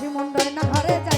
সীমন্ডয় না ঘরে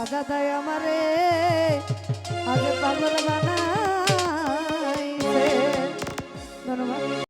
সাজা দেয় আমারে আজ পাগল বানাইছে। ধন্যবাদ।